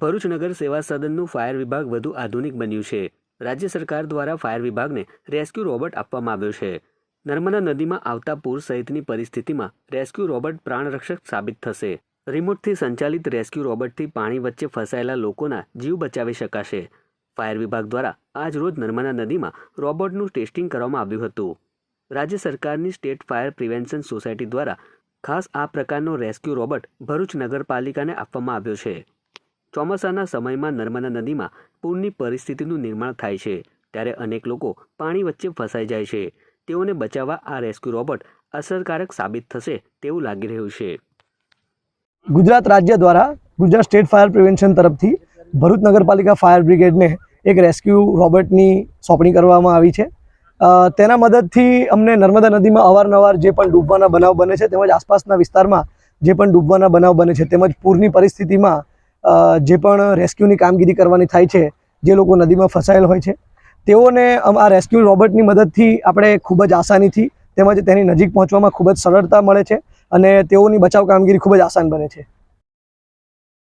ભરૂચ નગર સેવા સદનનું ફાયર વિભાગ વધુ આધુનિક બન્યું છે. રાજ્ય સરકાર દ્વારા ફાયર વિભાગને રેસ્ક્યુ રોબોટ આપવામાં આવ્યો છે. નર્મદા નદીમાં આવતા પૂર સહિતની પરિસ્થિતિમાં રેસ્ક્યુ રોબોટ પ્રાણરક્ષક સાબિત થશે. રિમોટથી સંચાલિત રેસ્ક્યુ રોબોટથી પાણી વચ્ચે ફસાયેલા લોકોના જીવ બચાવી શકાશે. ફાયર વિભાગ દ્વારા આજ રોજ નર્મદા નદીમાં રોબોટનું ટેસ્ટિંગ કરવામાં આવ્યું હતું. રાજ્ય સરકારની સ્ટેટ ફાયર પ્રિવેન્શન સોસાયટી દ્વારા ખાસ આ પ્રકારનો રેસ્ક્યુ રોબોટ ભરૂચ નગરપાલિકાને આપવામાં આવ્યો છે. ચોમાસાના સમયમાં નર્મદા નદીમાં પૂરની પરિસ્થિતિનું નિર્માણ થાય છે. ત્યારે અનેક લોકો પાણી વચ્ચે ફસાઈ જાય છે. તેઓને બચાવવા આ રેસ્ક્યુ રોબોટ અસરકારક સાબિત થશે તેવું લાગી રહ્યું છે. ગુજરાત રાજ્ય દ્વારા ગુજરાત સ્ટેટ ફાયર પ્રિવેન્શન તરફથી ભરૂચ નગરપાલિકા ફાયર બ્રિગેડને એક રેસ્ક્યુ રોબોટની સોંપણી કરવામાં આવી છે. તેના મદદથી અમને નર્મદા નદીમાં અવારનવાર જે પણ ડૂબવાના બનાવ બને છે તેમજ આસપાસના વિસ્તારમાં જે પણ ડૂબવાના બનાવ બને છે તેમજ પૂરની પરિસ્થિતિમાં જે પણ રેસ્ક્યુની કામગીરી કરવાની થાય છે, જે લોકો નદીમાં ફસાયેલ હોય છે, તેઓને આ રેસ્ક્યુ રોબોટની મદદથી આપણે ખૂબ જ આસાનીથી તેમજ તેની નજીક પહોંચવામાં ખૂબ જ સરળતા મળે છે અને તેઓની બચાવ કામગીરી ખૂબ જ આસાન બને છે.